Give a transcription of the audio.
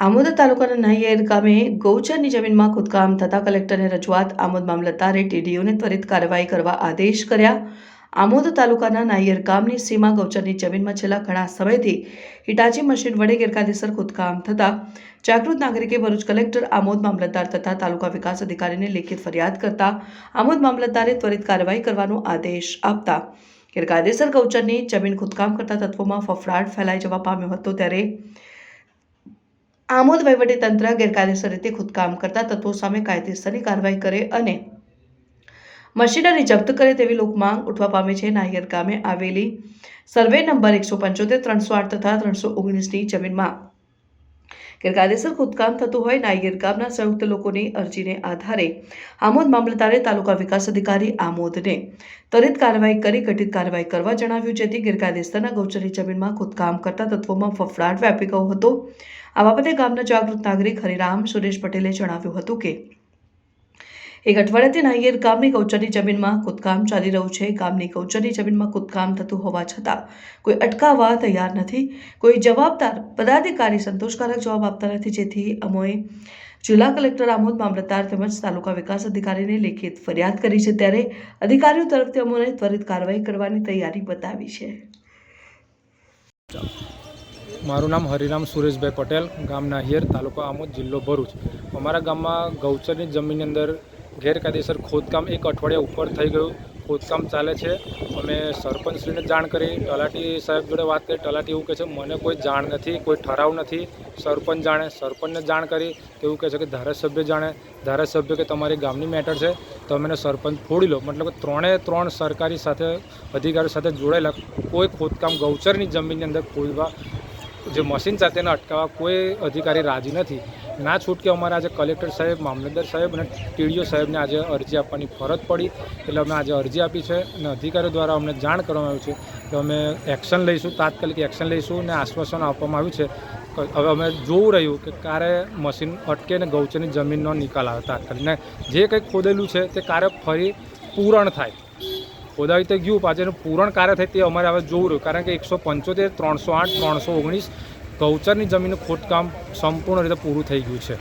આમોદ તાલુકાના નાહિયાદ ગામે ગૌચરની જમીનમાં ખોદકામ થતા કલેક્ટરને રજૂઆત આમોદ મામલતદારે ટીડીઓને ત્વરિત કાર્યવાહી કરવા આદેશ કર્યા. આમોદ તાલુકાના નાહિયેર ગામની સીમા ગૌચરની જમીનમાં છેલ્લા ઘણા સમયથી હિટાચી મશીન વડે ગેરકાયદેસર ખોદકામ થતા જાગૃત નાગરિકે ભરૂચ કલેક્ટર, આમોદ મામલતદાર તથા તાલુકા વિકાસ અધિકારીને લેખિત ફરિયાદ કરતા આમોદ મામલતદારે ત્વરિત કાર્યવાહી કરવાનો આદેશ આપતા ગેરકાયદેસર ગૌચરની જમીન ખોદકામ કરતા તત્વોમાં ફફડાટ ફેલાઈ જવા પામ્યો હતો ત્યારે આમોદ તંત્ર ગેરકાયદેસર રીતે ખુદકામ કરતા તત્વો સામે કાયદેસરની કાર્યવાહી કરે અને મશીનરી જપ્ત કરે તેવી લોકમાંગ ઉઠવા પામે છે. નાહિયર ગામે આવેલી સર્વે નંબર એકસો પંચોતેર, ત્રણસો આઠ તથા ત્રણસો ઓગણીસની જમીનમાં ગેરકાયદેસર ખોદકામ થતું હોય ના ગીરગામના સંયુક્ત લોકોની અરજીને આધારે આમોદ મામલતદારે તાલુકા વિકાસ અધિકારી આમોદને ત્વરિત કાર્યવાહી કરી ઘટિત કાર્યવાહી કરવા જણાવ્યું, જેથી ગેરકાયદેસરના ગૌચરની જમીનમાં ખોદકામ કરતા તત્વોમાં ફફડાટ વ્યાપી ગયો હતો. આ બાબતે ગામના જાગૃત નાગરિક હરિરામ સુરેશ પટેલે જણાવ્યું હતું કે એક અઠવાડિયાથી નાહિયેર ગામની કૌચરની જમીનમાં ખોદકામ ચાલી રહ્યું છે. ગામની કૌચરની જમીનમાં ખોદકામ થતું હોવા છતાં કોઈ અટકાવવા તૈયાર નથી. કોઈ જવાબદાર પદાધિકારી સંતોષકારક જવાબ આપતા નથી. જેથી અમોએ જિલ્લા કલેક્ટર આમોદ મામલતદાર તેમજ તાલુકા વિકાસ અધિકારીને લેખિત ફરિયાદ કરી છે. ત્યારે અધિકારીઓ તરફથી અમોને ત્વરિત કાર્યવાહી કરવાની તૈયારી બતાવી છે. મારું નામ હરિરામ સુરેશભાઈ પટેલ, ગામ નાહિયર, તાલુકો આમોદ, જિલ્લો ભરૂચ. અમારા ગામમાં ગૌચરની જમીનની અંદર ગેરકાયદેસર ખોદકામ એક અઠવાડિયા ઉપર થઈ ગયું. ખોદકામ ચાલે છે. અમે સરપંચશ્રીને જાણ કરી. તલાટી સાહેબ જોડે વાત કરી. તલાટી એવું કહે છે, મને કોઈ જાણ નથી, કોઈ ઠરાવ નથી. સરપંચ જાણે. સરપંચને જાણ કરી. તો એવું કહે છે કે, ધારાસભ્ય જાણે. ધારાસભ્ય કે, તમારી ગામની મેટર છે. તો અમે એને સરપંચ ફોડી લો. મતલબ કે ત્રણે ત્રણ સરકારી સાથે અધિકારીઓ સાથે જોડાયેલા કોઈ ખોદકામ ગૌચરની જમીનની અંદર ખોદવા જે મશીન સાથે એને અટકાવવા કોઈ અધિકારી રાજી નથી. ના છૂટકે અમારે આજે કલેક્ટર સાહેબ, મામલતદાર સાહેબ અને ટીડીઓ સાહેબને આજે અરજી આપવાની ફરજ પડી. એટલે અમે આજે અરજી આપી છે અને અધિકારીઓ દ્વારા અમને જાણ કરવામાં આવ્યું છે. કે અમે એક્શન લઈશું, તાત્કાલિક એક્શન લઈશું અને આશ્વાસન આપવામાં આવ્યું છે. હવે અમે જોવું રહ્યું કે ક્યારે મશીન અટકે ને ગૌચરની જમીનનો નિકાલ આવે તાત્કાલિક. જે કંઈક ખોદેલું છે તે ક્યારે ફરી પૂરણ થાય. ખોદાવી તો ગયું પાછળ પૂરણ કાર્ય થાય તે અમારે હવે જોવું રહ્યું. કારણ કે એકસો પંચોતેર, ત્રણસો આઠ, ત્રણસો ઓગણીસ ગૌચરની જમીનનું ખોદકામ સંપૂર્ણ રીતે પૂરું થઈ ગયું છે.